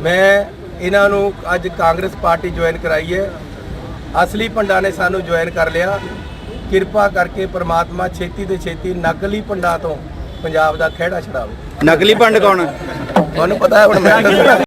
ਮੈਂ ਇਹਨਾਂ ਨੂੰ ਅੱਜ ਕਾਂਗਰਸ ਪਾਰਟੀ ਜੁਆਇਨ ਕਰਾਈ ਹੈ। ਅਸਲੀ ਪੰਡਾਂ ਨੇ ਸਾਨੂੰ ਜੁਆਇਨ ਕਰ ਲਿਆ। ਕਿਰਪਾ ਕਰਕੇ ਪ੍ਰਮਾਤਮਾ ਛੇਤੀ ਤੇ ਛੇਤੀ ਨਕਲੀ ਪੰਡਾਂ ਤੋਂ ਪੰਜਾਬ ਦਾ ਖਿਹੜਾ ਛਡਾਵੇ। ਨਕਲੀ ਪੰਡ ਕੌਣ? ਤੁਹਾਨੂੰ ਪਤਾ ਹੈ ਹੁਣ ਮੈਂ।